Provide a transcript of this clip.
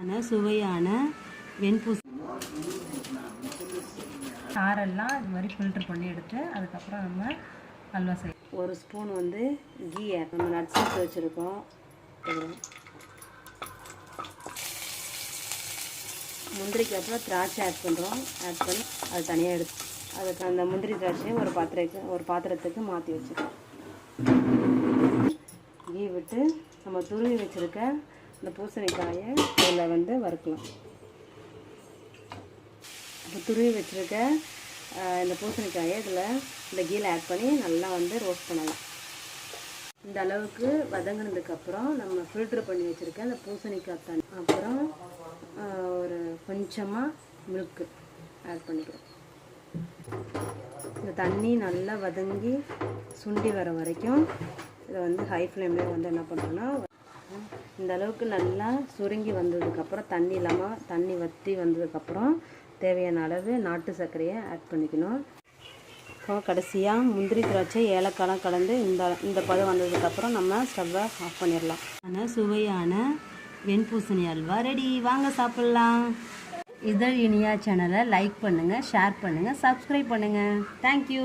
ஆன சுவையான வெண்பூசி சாரெல்லாம் இது மாதிரி ஃபில்டர் பண்ணி எடுத்து அதுக்கப்புறம் நம்ம அல்வா செய்ய ஒரு ஸ்பூன் வந்து கீ நம்ம நட்ஸ் எடுத்து வச்சுருக்கோம். முந்திரிக்கு அப்புறம் திராட்சை ஆட் பண்ணுறோம் ஆட் பண்ணி அது தனியாக எடுத்து அதுக்கு அந்த முந்திரி திராட்சையை ஒரு பாத்திரத்துக்கு ஒரு பாத்திரத்துக்கு மாற்றி வச்சுருக்கோம். கீ விட்டு நம்ம துருவி வச்சுருக்க இந்த பூசணிக்காயை இதில் வந்து வறுக்கலாம். இப்போ துருவி வச்சுருக்க இந்த பூசணிக்காயை இதில் இந்த கீழே ஆட் பண்ணி நல்லா வந்து ரோஸ்ட் பண்ணலாம். இந்த அளவுக்கு வதங்கினதுக்கப்புறம் நம்ம ஃபில்ட்ரு பண்ணி வச்சுருக்க அந்த பூசணிக்காய் தண்ணி. அப்புறம் ஒரு கொஞ்சமாக மில்க்கு ஆட் பண்ணிக்கிறோம் இந்த தண்ணி நல்லா வதங்கி சுண்டி வர வரைக்கும் இதை வந்து ஹை ஃப்ளேம்லேயே வந்து என்ன பண்ணுறோன்னா இந்த அளவுக்கு நல்லா சுருங்கி வந்ததுக்கப்புறம் தண்ணி இல்லாமல் தண்ணி வற்றி வந்ததுக்கப்புறம் தேவையான அளவு நாட்டு சர்க்கரையை ஆட் பண்ணிக்கணும். இப்போ கடைசியாக முந்திரி திராட்சை ஏலக்காய்லாம் கலந்து இந்த இந்த பதம் வந்ததுக்கப்புறம் நம்ம ஸ்டவ்வை ஆஃப் பண்ணிடலாம். ஆனால் சுவையான வெண்பூசணி அல்வா ரெடி வாங்க சாப்பிட்லாம். இதழ் இனியா சேனலை லைக் பண்ணுங்கள் ஷேர் பண்ணுங்கள் சப்ஸ்கிரைப் பண்ணுங்கள் தேங்க்யூ